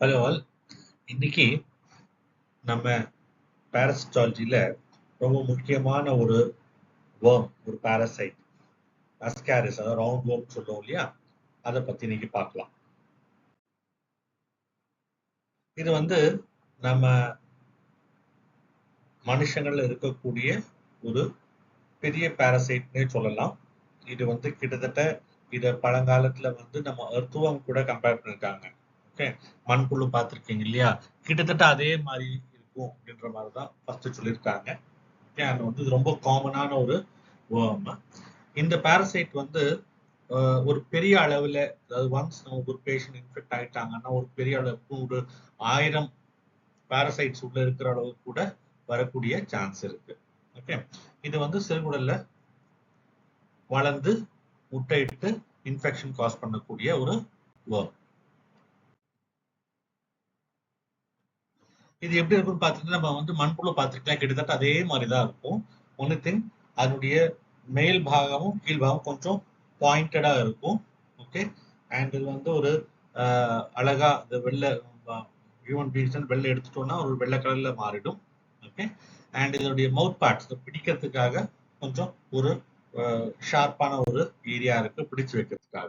Hello all இன்னைக்கு நம்ம பேரசிட்டாலஜியில் ரொம்ப முக்கியமான ஒரு வேர்ம் ஒரு பாரசைட் அஸ்காரிஸ் அதாவது ரவுண்ட் வேர்ம் சொல்லுவோம் இல்லையா? அதை பற்றி இன்னைக்கு பார்க்கலாம். இது வந்து நம்ம மனுஷங்கள்ல இருக்கக்கூடிய ஒரு பெரிய பாரசைட்னே சொல்லலாம். இது வந்து கிட்டத்தட்ட இத பழங்காலத்துல வந்து நம்ம அர்த்துவம் கூட கம்பேர் பண்ணிருக்காங்க. ஓகே மண்புழு பார்த்துருக்கீங்க இல்லையா? கிட்டத்தட்ட அதே மாதிரி இருக்கும் அப்படின்ற மாதிரி தான் ஃபர்ஸ்ட் சொல்லியிருக்காங்க. ஓகே அது வந்து ரொம்ப காமனான ஒரு வேர்ம் இந்த பாரசைட் வந்து ஒரு பெரிய அளவுல அதாவது ஒன்ஸ் நமக்கு ஒரு பேஷண்ட் இன்ஃபெக்ட் ஆயிட்டாங்கன்னா ஒரு பெரிய அளவுக்கு ஒரு ஆயிரம் பாரசைட்ஸ் உள்ள இருக்கிற அளவுக்கு கூட வரக்கூடிய சான்ஸ் இருக்கு. ஓகே இது வந்து சிறுகுடல்ல வளர்ந்து முட்டையிட்டு இன்ஃபெக்ஷன் காஸ் பண்ணக்கூடிய ஒரு வேர்ம் இது எப்படி இருக்கும்னு பார்த்துட்டு நம்ம வந்து மண்புழு பார்த்துருக்கலாம். கிட்டத்தட்ட அதே மாதிரி தான் இருக்கும். ஒன்று திங் அதனுடைய மேல் பாகமும் கீழ் பாகம் கொஞ்சம் பாயிண்டடா இருக்கும். ஓகே அண்ட் இது வந்து ஒரு அழகா இந்த வெள்ளை ஹியூமன் பீங்ஸ் வெள்ளை எடுத்துட்டோம்னா ஒரு வெள்ளை கலர்ல மாறிடும். ஓகே அண்ட் இதனுடைய மவுத் பார்ட்ஸ் பிடிக்கிறதுக்காக கொஞ்சம் ஒரு ஷார்ப்பான ஒரு ஏரியா இருக்கு பிடிச்சு வைக்கிறதுக்காக.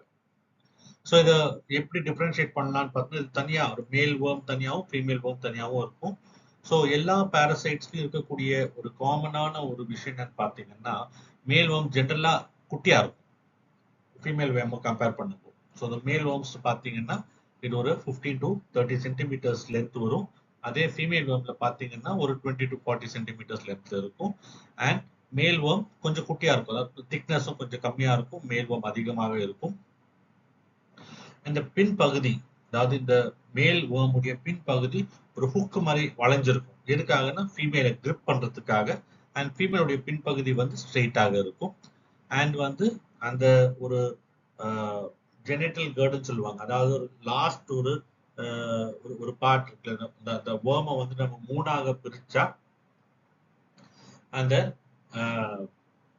ஸோ இதை எப்படி டிஃப்ரென்ஷியேட் பண்ணலாம்னு பார்த்தா இது தனியாக ஒரு மேல் வேர்ம் தனியாகவும் ஃபீமேல் வேர்ம் தனியாகவும் இருக்கும். ஸோ எல்லா பேரசைட்ஸ்லையும் இருக்கக்கூடிய ஒரு காமனான ஒரு விஷயம் என்னன்னு பார்த்தீங்கன்னா மேல் வேர்ம் ஜென்ரலாக குட்டியாக இருக்கும். ஃபீமேல் வேர்மை கம்பேர் பண்ணும்போது ஸோ இந்த மேல் வேர்ம்ஸ் பார்த்தீங்கன்னா இது ஒரு fifteen to thirty centimetres length வரும். அதே ஃபீமேல் வேர்மில் பார்த்தீங்கன்னா ஒரு twenty to forty centimetres length இருக்கும். அண்ட் மேல் வேர்ம் கொஞ்சம் குட்டியாக இருக்கும். அதாவது திக்னஸும் கொஞ்சம் கம்மியாக இருக்கும். மேல் வேர்ம் அதிகமாகவே இருக்கும். இந்த பின்பகுதி அதாவது இந்த மேல் ஓமுடைய பின்பகுதி ஒரு ஹுக்கு மாதிரி வளைஞ்சிருக்கும். எதுக்காகன்னா ஃபீமேலை கிரிப் பண்றதுக்காக. அண்ட் ஃபீமேலுடைய பின்பகுதி வந்து ஸ்ட்ரெயிட்டாக இருக்கும். அண்ட் வந்து அந்த ஒரு ஜெனட்டல் கேர்டுன்னு சொல்லுவாங்க. அதாவது ஒரு லாஸ்ட் ஒரு ஒரு ஒரு பார்ட் இருக்குல்ல அந்த வேர்மை வந்து நம்ம மூணாக பிரிச்சா அந்த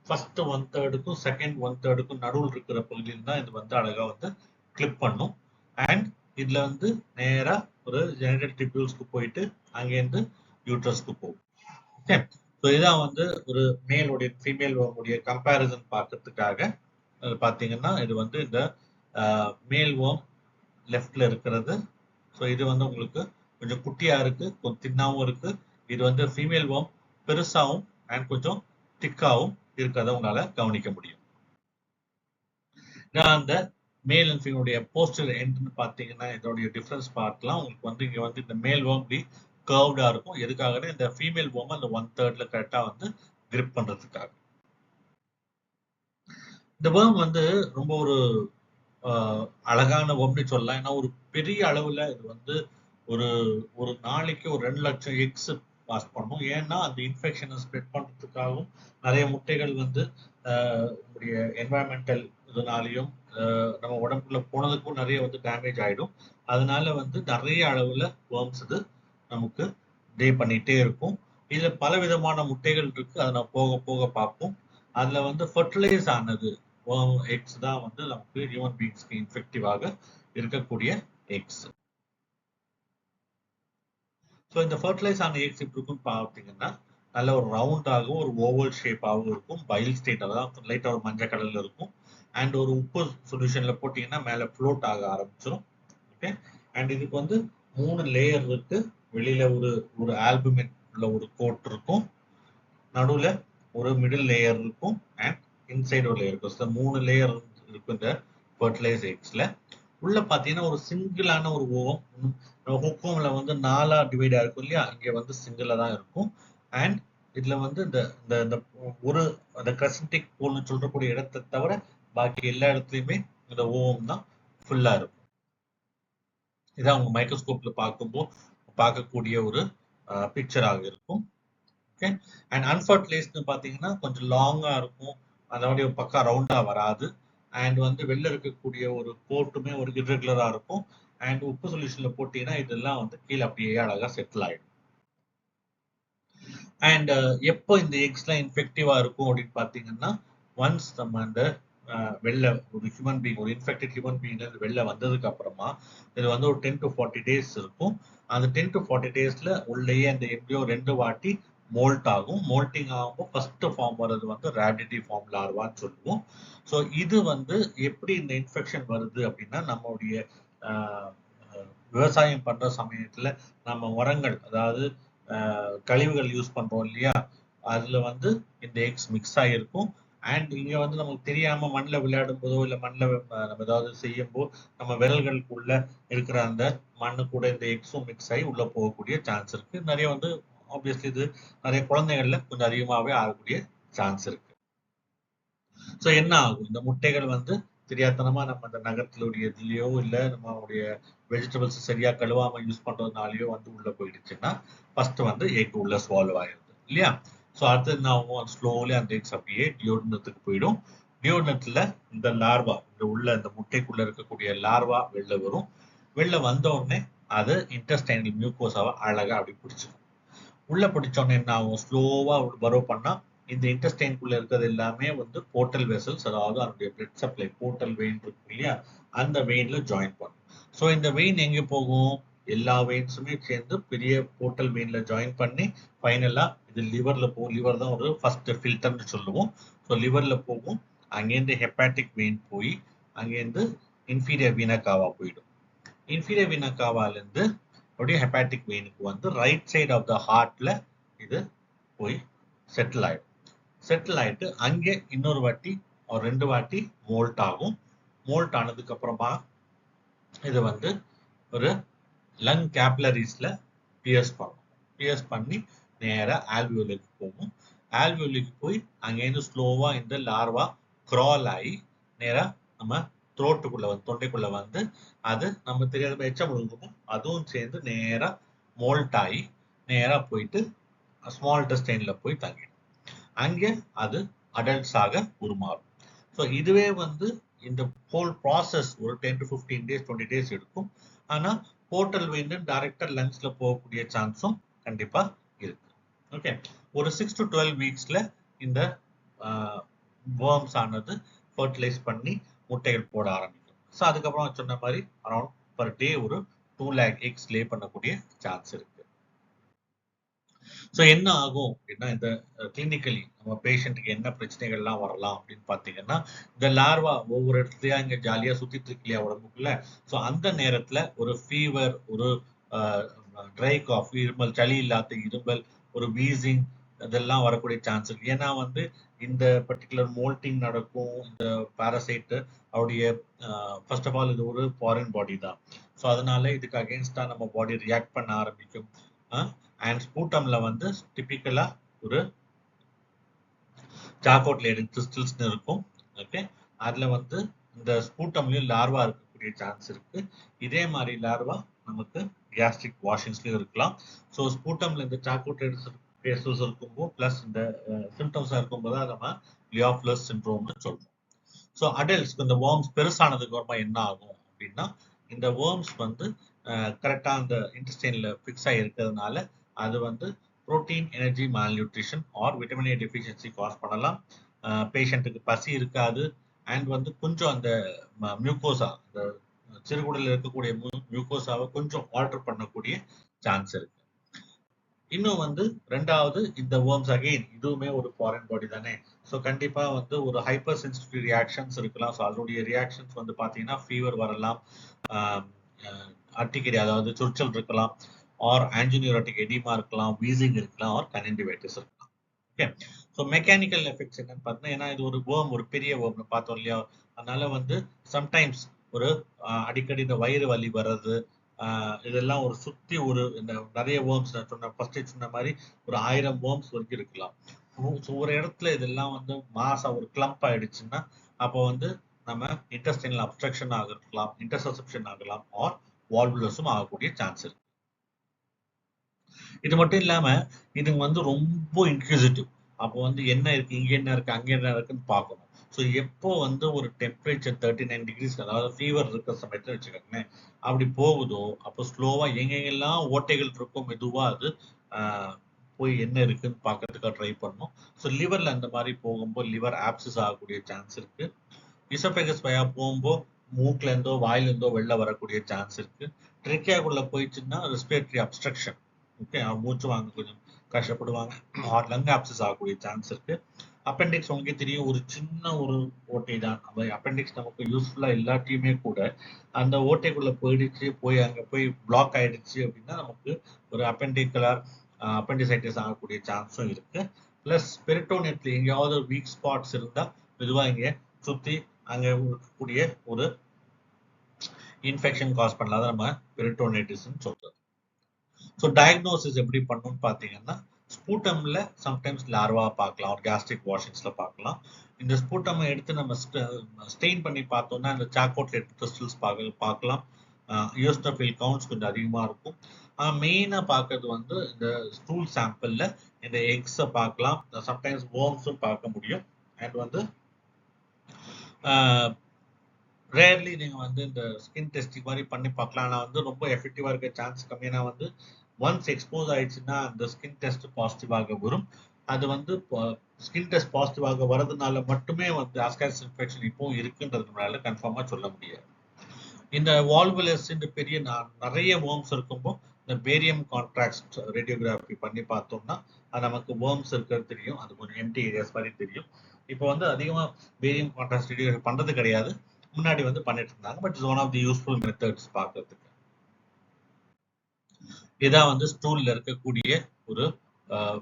ஃபர்ஸ்ட் ஒன் தேர்டுக்கும் செகண்ட் ஒன் தேர்டுக்கும் நடுவில் இருக்கிற பகுதியில் தான் இது வந்து அழகா வந்து கிளிப் பண்ணும். அண்ட் இதுல வந்து நேரா ஒரு ஜெனரல் டிபியூல்ஸ்க்கு போயிட்டு அங்கேருந்து யூட்ரஸ்க்கு போகும். ஓகே ஸோ இதான் வந்து ஒரு மேலுடைய ஃபீமேல் உடைய கம்பேரிசன் பார்க்கறதுக்காக பார்த்தீங்கன்னா இது வந்து இந்த மேல் ஓம் லெஃப்டில் இருக்கிறது. ஸோ இது வந்து உங்களுக்கு கொஞ்சம் குட்டியாக இருக்கு கொஞ்சம் தின்னாகவும் இருக்கு. இது வந்து ஃபீமேல் ஓம் பெருசாகவும் அண்ட் கொஞ்சம் திக்காகவும் இருக்கிறத உங்களால் கவனிக்க முடியும். நான் அந்த மேல் அண்ட் ஃபீமேலுடைய போஸ்டர் எண்ட்னு பார்த்தீங்கன்னா இதோடைய டிஃப்ரென்ஸ் பார்க்கலாம். உங்களுக்கு வந்து இங்க வந்து இந்த மேல் ஓம் இப்படி கர்வ்டாக இருக்கும். எதுக்காகனா இந்த ஃபீமேல் ஓம் அந்த ஒன் தேர்ட்ல கரெக்டா வந்து கிரிப் பண்றதுக்காக. இந்த வேர்ம் வந்து ரொம்ப ஒரு ஆஹ், அழகான வேர்ம்னு சொல்லலாம். ஏன்னா ஒரு பெரிய அளவுல இது வந்து ஒரு ஒரு நாளைக்கு ஒரு ரெண்டு லட்சம் எக்ஸ் பாஸ் பண்ணும் ஏன்னா அந்த இன்ஃபெக்ஷனை ஸ்ப்ரெட் பண்றதுக்காகவும் நிறைய முட்டைகள் வந்து ஆஹ், உங்களுடைய என்வாயன்மெண்டல் இதனாலையும் நம்ம உடம்புக்குள்ள போனதுக்கும் நிறைய வந்து டேமேஜ் ஆயிடும். அதனால வந்து நிறைய அளவுல வேர்ம்ஸ் இது நமக்கு டே பண்ணிட்டே இருக்கும். இதுல பல விதமான முட்டைகள் இருக்கு. அதை நம்ம போக போக பார்ப்போம். அதுல வந்து ஃபர்டிலைஸ் ஆனது எக்ஸ் தான் வந்து நமக்கு ஹியூமன் பீங்ஸ்க்கு இன்ஃபெக்டிவாக இருக்கக்கூடிய எக்ஸ் ஸோ இந்த ஃபர்டிலைஸ் ஆன எக்ஸ் இப்படி இருக்கும் பார்த்தீங்கன்னா நல்ல ஒரு ரவுண்டாகவும் ஒரு ஓவல் ஷேப்பாகவும் இருக்கும். பைல் ஸ்டேட் அதான் லைட்டாக ஒரு மஞ்சள் கடலில் இருக்கும். அண்ட் ஒரு உப்பு சொல்யூஷன்ல போட்டீங்கன்னா மேலே ஃப்ளோட் ஆக ஆரம்பிச்சிடும் ஓகே அண்ட் இதுக்கு வந்து மூணு லேயர் இருக்கு. வெளியில ஒரு ஒரு ஆல்புமின் உள்ள ஒரு கோட் இருக்கும். நடுவுல ஒரு மிடில் லேயர் இருக்கும். அண்ட் இன்சைட் ஒரு லேயர் இருக்கும். So, மூணு லேயர் இருக்கும் இந்த ஃபர்டிலைஸ் எக்ஸ்ல உள்ள பாத்தீங்கன்னா ஒரு சிங்கிளான ஒரு ஓவம். ஹுக்கோம்ல வந்து நாலா டிவைடா இருக்கும் இல்லையா? இங்க வந்து சிங்கிளா தான் இருக்கும். அண்ட் இதுல வந்து இந்த இந்த இந்த ஒரு அந்த கிரசன்டிக் போல்னு சொல்றக்கூடிய இடத்தை தவிர பாக்கி எல்லா இடத்துலயுமே இந்த ஓம் தான் ஃபுல்லா இருக்கும். இதான் அவங்க மைக்ரோஸ்கோப்ல பார்க்கும்போது பார்க்கக்கூடிய ஒரு பிக்சராக இருக்கும். ஓகே அண்ட் அன்ஃபர்டிலைஸ்ட்னு பார்த்தீங்கன்னா கொஞ்சம் லாங்கா இருக்கும். அதோடைய பக்கம் ரவுண்டா வராது. அண்ட் வந்து வெளில இருக்கக்கூடிய ஒரு கோட்டுமே ஒரு இர்ரெகுலரா இருக்கும். அண்ட் உப்பு சொல்யூஷன்ல போட்டீங்கன்னா இதெல்லாம் வந்து கீழே அப்படியே அழகா செட்டில் ஆயிடும். அண்ட் எப்போ இந்த எக்ஸ்லாம் இன்ஃபெக்டிவா இருக்கும் அப்படின்னு பார்த்தீங்கன்னா ஒன்ஸ் நம்ம அந்த வெளில ஒரு ஹியூமன் பீங் ஒரு இன்ஃபெக்டட் ஹியூமன் பீங் வெளில வந்ததுக்கு அப்புறமா இது வந்து ஒரு டென் டு ஃபார்ட்டி டேஸ் இருக்கும். அந்த டென் டு ஃபார்ட்டி டேஸ்ல உள்ளேயே அந்த எப்படியோ ரெண்டு வாட்டி மோல்ட் ஆகும். மோல்டிங் ஆகும்போது ஃபர்ஸ்ட் ஃபார்ம் வர்றது வந்து ரேடிட்டி ஃபார்ம் லார்வான்னு சொல்லுவோம். ஸோ இது வந்து எப்படி இந்த இன்ஃபெக்ஷன் வருது அப்படின்னா நம்மளுடைய விவசாயம் பண்ற சமயத்துல நம்ம உரங்கள் அதாவது கழிவுகள் யூஸ் பண்றோம் இல்லையா? அதுல வந்து இந்த எக்ஸ் மிக்ஸ் ஆகிருக்கும் அண்ட் இங்க வந்து நமக்கு தெரியாம மண்ணில் விளையாடும் போதோ இல்ல மண்ணில் நம்ம ஏதாவது செய்யும் போது நம்ம விரல்களுக்குள்ள இருக்கிற அந்த மண்ணு கூட இந்த எக்ஸும் மிக்ஸ் ஆகி உள்ள போகக்கூடிய சான்ஸ் இருக்கு. நிறைய வந்து ஆப்வியஸ்லி இது நிறைய குழந்தைகள்ல கொஞ்சம் அதிகமாகவே ஆகக்கூடிய சான்ஸ் இருக்கு. ஸோ என்ன ஆகும்? இந்த முட்டைகள் வந்து தெரியாதனமா நம்ம அந்த நகரத்திலுடைய இதுலயோ இல்ல நம்மளுடைய வெஜிடபிள்ஸ் சரியா கழுவாம யூஸ் பண்றதுனாலயோ வந்து உள்ள போயிடுச்சுன்னா ஃபர்ஸ்ட் வந்து எக் உள்ள ஸ்வால்வ் ஆயிருது இல்லையா? ஸோ அடுத்து என்ன ஆகும்? ஸ்லோலி அந்த எக்ஸ் அப்படியே டியோடனத்துக்கு போயிடும். டியோடனத்தில் இந்த லார்வா இந்த உள்ள இந்த முட்டைக்குள்ள இருக்கக்கூடிய லார்வா வெளில வரும். வெளில வந்த உடனே அது இன்டெஸ்டைனல் மியூக்கோசாவை அழகாக அப்படி பிடிச்சிடும் உள்ள பிடிச்ச உடனே என்ன ஆகும்? ஸ்லோவாக வரோ பண்ணால் இந்த இன்டெஸ்டைனுக்குள்ள இருக்கிறது எல்லாமே வந்து போர்ட்டல் வெசல்ஸ் அதாவது அதனுடைய பிளட் சப்ளை போர்ட்டல் வெயின் இருக்கு இல்லையா? அந்த வெயின்ல ஜாயின் பண்ணும். ஸோ இந்த வெயின் எங்கே போகும்? எல்லா வெயின்ஸுமே சேர்ந்து பெரிய போர்ட்டல் வெயின்ல ஜாயின் பண்ணி ஃபைனலாக இது லிவர்ல போகும் லிவர் தான் ஒரு ஃபர்ஸ்ட் ஃபில்டர்னு சொல்லுவோம். ஸோ லிவர்ல போகும். அங்கேருந்து ஹெப்பாட்டிக் வெயின் போய் அங்கேருந்து இன்ஃபீரியர் வீனக்காவா போயிடும். இன்ஃபீரியர் வீனக்காவாலேருந்து அப்படியே ஹெப்பாட்டிக் வெயினுக்கு வந்து ரைட் சைடு ஆஃப் த ஹார்ட்ல இது போய் செட்டில் ஆயிடும். செட்டில் ஆயிட்டு அங்கே இன்னொரு வாட்டி ஒரு ரெண்டு வாட்டி மோல்ட் ஆகும். மோல்ட் ஆனதுக்கு அப்புறமா இது வந்து ஒரு லங் கேப்லரிஸ்ல பியர்ஸ் பண்ணும். பியர்ஸ் பண்ணி நேராக ஆல்வியோலுக்கு போகும். ஆல்வியோலுக்கு போய் அங்கேருந்து ஸ்லோவா இந்த லார்வா கிரால் ஆகி நேராக நம்ம த்ரோட்டுக்குள்ள வந்து தொண்டைக்குள்ள வந்து அது நம்ம தெரியாத எச்சம் முழுங்குமோ அதுவும் சேர்ந்து நேராக மோல்ட் ஆகி நேராக போயிட்டு ஸ்மால் டெஸ்டைன்ல போய் தங்கிடும். அங்கே அது அடல்ட்ஸாக உருமாறும். ஸோ இதுவே வந்து இந்த ஹோல் ப்ராசஸ் ஒரு ten to fifteen days twenty days எடுக்கும். ஆனால் போர்ட்டல் வெயின் டைரக்டா லங்ஸ்ல போகக்கூடிய சான்ஸும் கண்டிப்பா ஓகே ஒரு சிக்ஸ் டு டுவெல் வீக்ஸ்ல இந்த வேர்ம்ஸ் ஆனது ஃபர்டிலைஸ் பண்ணி முட்டைகள் போட ஆரம்பிக்கும். ஸோ அதுக்கப்புறம் சொன்ன மாதிரி அரௌண்ட் பர் டே ஒரு டூ லேக் எக்ஸ் லே பண்ணக்கூடிய சான்ஸ் இருக்கு. ஸோ என்ன ஆகும் அப்படின்னா இந்த கிளினிக்கலி நம்ம பேஷண்ட்டுக்கு என்ன பிரச்சனைகள்லாம் வரலாம் அப்படின்னு பார்த்தீங்கன்னா இந்த லார்வா ஒவ்வொரு இடத்துலயா இங்கே ஜாலியாக சுற்றிட்டு இருக்கு இல்லையா உடம்புக்குள்ள? ஸோ அந்த நேரத்தில் ஒரு ஃபீவர் ஒரு ட்ரை காஃப் இருமல் சளி இல்லாத இருமல் ஒரு வீசிங் இதெல்லாம் வரக்கூடிய சான்ஸ் இருக்கு ஏன்னா வந்து இந்த பர்டிகுலர் மோல்டிங் நடக்கும் இந்த பாரசைட்டு அவருடைய ஃபர்ஸ்ட் ஆஃப் ஆல் இது ஒரு ஃபாரின் பாடி தான். ஸோ அதனால இதுக்கு அகேன்ஸ்டா நம்ம பாடி ரியாக்ட் பண்ண ஆரம்பிக்கும். அண்ட் ஸ்பூட்டம்ல வந்து டிபிக்கலா ஒரு சாக்கோட்ல லேடன் கிறிஸ்டல்ஸ்னு இருக்கும். ஓகே அதுல வந்து இந்த ஸ்பூட்டம்லயும் லார்வா இருக்கக்கூடிய சான்ஸ் இருக்கு. இதே மாதிரி லார்வா நமக்கு கேஸ்ட்ரிக் வாஷிங்ஸ்லையும் இருக்கலாம். ஸோ ஸ்பூட்டம்ல இந்த சாக்கோட் பேசஸ் இருக்கும்போது பிளஸ் இந்த சிம்டம்ஸாக இருக்கும்போது தான் நம்ம லியோஃப்லஸ் சிண்ட்ரோம்னு சொல்றோம். ஸோ அடல்ட்ஸ்க்கு இந்த வேர்ம்ஸ் பெருசானதுக்கு அப்புறமா என்ன ஆகும் அப்படின்னா இந்த வேர்ம்ஸ் வந்து கரெக்டாக அந்த இன்டர்ஸ்டைனில் ஃபிக்ஸ் ஆகி இருக்கிறதுனால அது வந்து protein energy malnutrition or vitamin A deficiency cause பண்ணலாம். பேஷண்ட்டுக்கு பசி இருக்காது. அண்ட் வந்து கொஞ்சம் அந்த மியூக்கோசா அந்த சிறுகுடலில் இருக்கக்கூடிய மியூகோசாவை கொஞ்சம் ஆல்டர் பண்ணக்கூடிய சான்ஸ் இருக்கு. இன்னும் வந்து ரெண்டாவது இந்த வேர்ம்ஸ் அகெயின் இதுவுமே ஒரு ஃபாரின் பாடி தானே. ஸோ கண்டிப்பா வந்து ஒரு ஹைப்பர் சென்சிட்டிவ் ரியாக்ஷன்ஸ் இருக்கலாம். ஸோ அதனுடைய ரியாக்ஷன்ஸ் வந்து பார்த்தீங்கன்னா ஃபீவர் வரலாம். அட்டிக்கடி அதாவது சுருச்சல் இருக்கலாம். ஆர் ஆன்ஜினியூரோட்டிக் எடிமா இருக்கலாம். வீசிங் இருக்கலாம். ஆர் கனென்டிவைட்டிஸ் இருக்கலாம். ஓகே ஸோ மெக்கானிக்கல் எஃபெக்ட்ஸ் என்னன்னு பார்த்தீங்கன்னா ஏன்னா இது ஒரு வேர்ம் ஒரு பெரிய வேர்ம்னு பார்த்தோம் இல்லையா? அதனால வந்து சம்டைம்ஸ் ஒரு அடிக்கடி இந்த வயிறு வலி வர்றது இதெல்லாம் ஒரு சுத்தி ஒரு இந்த நிறைய வேர்ம்ஸ் நான் சொன்ன ஃபர்ஸ்ட் சொன்ன மாதிரி ஒரு ஆயிரம் வேர்ம்ஸ் வரைக்கும் இருக்கலாம் ஒரு இடத்துல இதெல்லாம் வந்து மாசா ஒரு கிளம்ப் ஆயிடுச்சுன்னா அப்போ வந்து நம்ம இன்டெஸ்டைனல் அப்ஸ்ட்ரக்ஷன் ஆகலாம் இன்டர்செப்ஷன் ஆகலாம் ஆர் வால்புலஸும் ஆகக்கூடிய சான்ஸ் இருக்கு. இது மட்டும் இல்லாம இது வந்து ரொம்ப இன்க்யூசிட்டிவ் அப்போ வந்து என்ன இருக்கு இங்க என்ன இருக்கு அங்க என்ன இருக்குன்னு பார்க்கணும். ஸோ எப்போ வந்து ஒரு டெம்பரேச்சர் தேர்ட்டி நைன் டிகிரிஸ் அதாவது ஃபீவர் இருக்கிற சமயத்தில் வச்சுக்கோங்களேன் அப்படி போகுதோ அப்போ ஸ்லோவாக எங்கெங்கெல்லாம் ஓட்டைகள் இருக்கும் மெதுவாக அது போய் என்ன இருக்குன்னு பார்க்கறதுக்காக ட்ரை பண்ணும் ஸோ லிவரில் அந்த மாதிரி போகும்போது லிவர் ஆப்சஸ் ஆகக்கூடிய சான்ஸ் இருக்கு. இசபெகஸ் வயா போகும்போது மூக்குல இருந்தோ வாயில வெளில வரக்கூடிய சான்ஸ் இருக்கு. ட்ரிக்கியாக்குள்ள போயிடுச்சுன்னா ரெஸ்பிரேட்டரி அப்ஸ்ட்ரக்ஷன் ஓகே மூச்சு வாங்க கொஞ்சம் கஷ்டப்படுவாங்க. ஆர் லங் ஆப்சஸ் ஆகக்கூடிய சான்ஸ் இருக்கு. அப்பெண்டிக்ஸ் உங்களுக்கு தெரியும். ஒரு சின்ன ஒரு ஓட்டை தான். அந்த அப்பெண்டிக்ஸ் நமக்கு யூஸ்ஃபுல்லாக இல்லாட்டியுமே கூட அந்த ஓட்டைக்குள்ளே போயிடுச்சு போய் அங்கே போய் பிளாக் ஆயிடுச்சு அப்படின்னா நமக்கு ஒரு அப்பெண்டிகுலர் அப்பெண்டிசைட்டிஸ் ஆகக்கூடிய சான்ஸும் இருக்கு. பிளஸ் பெரிட்டோனியட்ல எங்கேயாவது வீக் ஸ்பாட்ஸ் இருந்தால் மெதுவாக இங்கே சுற்றி அங்கே இருக்கக்கூடிய ஒரு இன்ஃபெக்ஷன் காஸ் பண்ணலாம் நம்ம பெரிட்டோனைட்டிஸ்ன்னு சொல்றது. ஸோ டயக்னோசிஸ் எப்படி பண்ணணும்னு பார்த்தீங்கன்னா ஸ்பூட்டம்ல சம்டைம்ஸ் லார்வா பார்க்கலாம் ஒரு கேஸ்ட்ரிக் வாஷிங்ஸ்ல பார்க்கலாம். இந்த ஸ்பூட்டம் எடுத்து நம்ம ஸ்டெயின் பண்ணி பார்த்தோம்னா இந்த சாக்கோட்லேட் கிறிஸ்டல்ஸ் பார்க்க பார்க்கலாம். யூஸ்டபில் கவுண்ட்ஸ் கொஞ்சம் அதிகமாக இருக்கும். மெயினாக பார்க்கறது வந்து இந்த ஸ்டூல் சாம்பிளில் இந்த எக்ஸை பார்க்கலாம். சம்டைம்ஸ் ஓம்ஸும் பார்க்க முடியும். அண்ட் வந்து ரேர்லி நீங்கள் வந்து இந்த ஸ்கின் டெஸ்டிங் மாதிரி பண்ணி பார்க்கலாம். ஆனால் வந்து ரொம்ப எஃபெக்டிவாக இருக்க சான்ஸ் கம்மியாக வந்து ஒன்ஸ் எக்ஸ்போஸ் ஆயிடுச்சுன்னா அந்த ஸ்கின் டெஸ்ட் பாசிட்டிவாக வரும். அது வந்து ஸ்கின் டெஸ்ட் பாசிட்டிவாக வரதுனால மட்டுமே வந்து ஆஸ்காரிஸ் இன்ஃபெக்ஷன் இப்போ இருக்குன்றதுனால கன்ஃபார்மாக சொல்ல முடியாது. இந்த வால்வலஸ் பெரிய நிறைய வேர்ம்ஸ் இருக்கும்போது இந்த பேரியம் கான்ட்ராக்ட் ரேடியோகிராஃபி பண்ணி பார்த்தோம்னா அது நமக்கு வேர்ம்ஸ் இருக்கிறது தெரியும். அது கொஞ்சம் எம்டி ஏரியாஸ் மாதிரி தெரியும். இப்போ வந்து அதிகமாக பேரியம் கான்ட்ராஸ்ட் ரேடியோகிராஃபி பண்ணுறது கிடையாது. முன்னாடி வந்து பண்ணிட்டு இருந்தாங்க but is one of the useful methods பார்க்கறதுக்கு. இதான் வந்து ஸ்டூல்ல இருக்கக்கூடிய ஒரு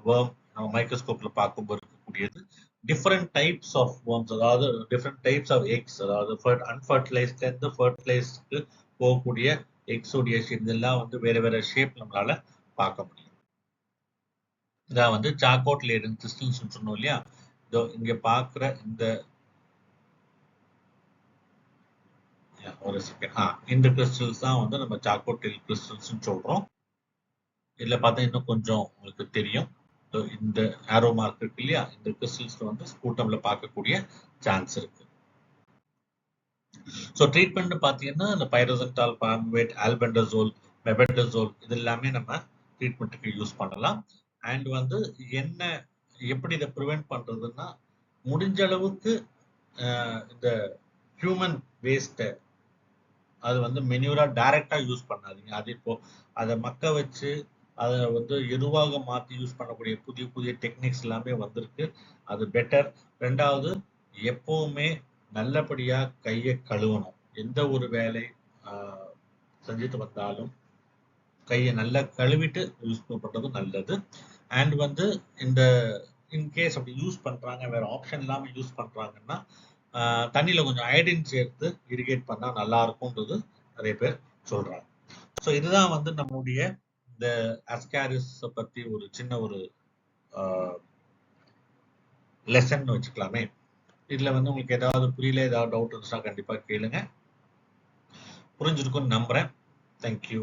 வேர்ம் நம்ம மைக்ரோஸ்கோப்ல பார்க்கும்போது இருக்கக்கூடியது. டிஃப்ரெண்ட் டைப்ஸ் ஆஃப் வேர்ம்ஸ் அதாவது டிஃப்ரெண்ட் டைப்ஸ் ஆஃப் எக்ஸ் அதாவது அன்ஃபர்டிலைஸ்ட்ல இருந்து ஃபர்டிலைஸ்க்கு போகக்கூடிய எக்ஸோடைய இதெல்லாம் வந்து வேற வேற ஷேப் நம்மளால பார்க்க முடியும். இதான் வந்து சாக்கோட்ல இருந்து கிறிஸ்டல்ஸ் சொன்னோம் இல்லையா? இதோ இங்க பாக்குற இந்த ஒரு செகண்ட் ஆ இந்த கிறிஸ்டல்ஸ் தான் வந்து நம்ம சாக்கோட்டில் கிறிஸ்டல்ஸ் சொல்றோம். இதில் பார்த்தா இன்னும் கொஞ்சம் உங்களுக்கு தெரியும். இந்த ஆரோ மார்க் இருக்கு இல்லையா? இந்த கிறிஸ்டல்ஸ் வந்து ஸ்கூட்டம்ல பார்க்கக்கூடிய சான்ஸ் இருக்கு. ஸோ ட்ரீட்மெண்ட் பார்த்தீங்கன்னா இந்த பைரோசென்டால் பாம்பேட் ஆல்பெண்டசோல் மெபெண்டசோல் இது எல்லாமே நம்ம ட்ரீட்மெண்ட்டுக்கு யூஸ் பண்ணலாம். அண்ட் வந்து என்ன எப்படி இதை ப்ரிவெண்ட் பண்ணுறதுன்னா முடிஞ்ச அளவுக்கு இந்த ஹியூமன் வேஸ்ட்டை அது வந்து மெனியூரா டைரக்டா யூஸ் பண்ணாதீங்க. அது இப்போ அதை மக்க வச்சு அதை வந்து எதுவாக மாத்தி யூஸ் பண்ணக்கூடிய புதிய புதிய டெக்னிக்ஸ் எல்லாமே வந்திருக்கு. அது பெட்டர் ரெண்டாவது எப்பவுமே நல்லபடியா கையை கழுவணும். எந்த ஒரு வேலை செஞ்சுட்டு வந்தாலும் கையை நல்லா கழுவிட்டு யூஸ் பண்ணுறது நல்லது. அண்ட் வந்து இந்த இன்கேஸ் அப்படி யூஸ் பண்றாங்க வேற ஆப்ஷன் இல்லாமல் யூஸ் பண்றாங்கன்னா தண்ணியில கொஞ்சம் அயடின் சேர்த்து இரிகேட் பண்ணால் நல்லா இருக்கும்ன்றது நிறைய பேர் சொல்றாங்க. ஸோ இதுதான் வந்து நம்மளுடைய இந்த அஸ்காரிஸ் பத்தி ஒரு சின்ன ஒரு லெசன் வச்சுக்கலாமே. இதுல வந்து உங்களுக்கு ஏதாவது புரியல ஏதாவது டவுட் இருந்துச்சுன்னா கண்டிப்பா கேளுங்க. புரிஞ்சிருக்கும்னு நம்புறேன். தேங்க்யூ